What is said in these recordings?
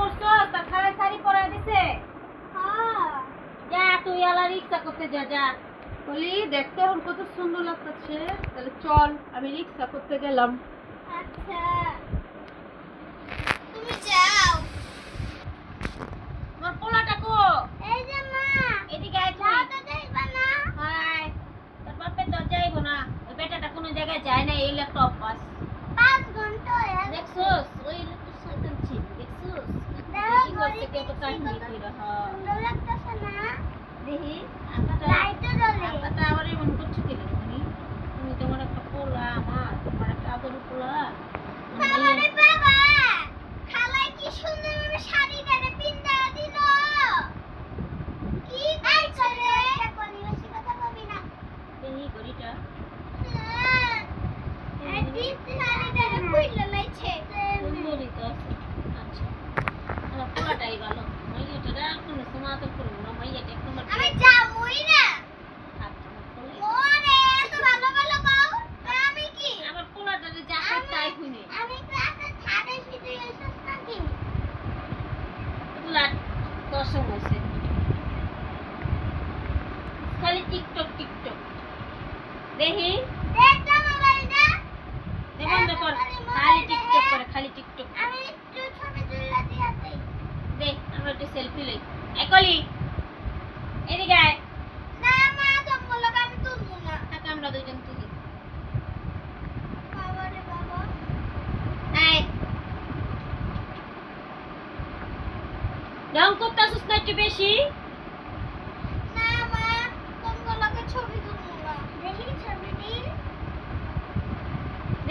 করছস তার খালায় শাড়ি পরাই দিছে? হ্যাঁ। যা তুই আলা রিক্সা করতে যা যা। বলি দেখতে এখন কত সুন্দর লাগতেছে। তাহলে চল আমি রিক্সা করতে গেলাম। আচ্ছা। তুমি যাও। আমার পোলাটা কো এই যে মা। এদিকে আয় তুই তো যাইবা না। হাই তোর বাপে তো যাইবো না। ওই বেটাটা কোনো জায়গায় যায় না এই পাঁচ ঘণ্টা হয়ে গেছে। দেখছস ওই লোক তো শয়তান ছিল দেখছস দেখো, কি করছে কে তো ঘড়িতে কাহিনী কি কইরা সুন্দর লাগতেছে না দেখি আকাটা লাইটও জ্বলে আকাটা আবার এমন করছ কি তুমি তুমি তোমার একটা পোলা আমার তোমার একটা আদর পোলা আমারে বাবা খালাই কি সুন্দর ভাবে শাড়িটারে পিন্দা দিল কি করছে রে কোনি বেশি কথা কবি না দেখি ঘড়িটা এই দিদি শাড়িটারে খুইলা লাইছে সুন্দরই তো আছে আচ্ছা আমার পোলাটাই ভালো মাইয়াটা রাখ কোনো সময় তো করব না মাইয়াটা এক নম্বর আমি যাবই না আচ্ছা, আমার পোলাই। ওরে এত ভালো ভালো কও তা আমি কি আমার পোলাটারে যা করে তাই শুনে আমি ক্লাসে ছাড়ে শুধু এসেছ নাকি লাট দশম হয়েছে খালি টিকটক টিকটক দেখি। বন্ধ কর খালি টিকটক করে, খালি টিকটক দে আমরা একটু সেলফি লই। একলি এদিকে আয়। না মা তোমার একটু বেশি না মা তোমার ছবি তুলবো না দেখি ছবিটি দেখছ তো চেহারাটা রাখতে হালাইছে সুন্দরই আছে তো দাঁড়াও দাঁড়াও আরেকটা জিনিস চেক করে দেখো বাবাটা আবার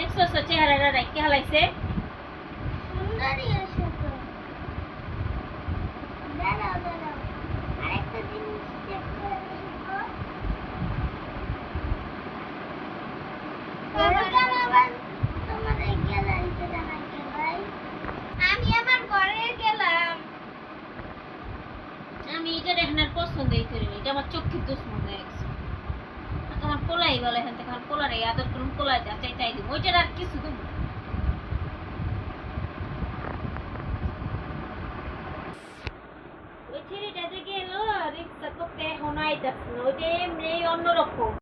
আমি আমার ঘরে গেলাম। আমি এটা এখন আর পছন্দই করিনি এটা আমার চোখের দুশ্মন হয়ে। গেছে পোলাই বলে এখান থেকে পোলার আদর করুন কোলায় যা চাই চাই দিব। ওইটার আর কিছু দেব ওই ছেলেটা যে গেল, রিক্সা করতে এখন আইতাছে না। ওইটা এমনি অন্যরকম।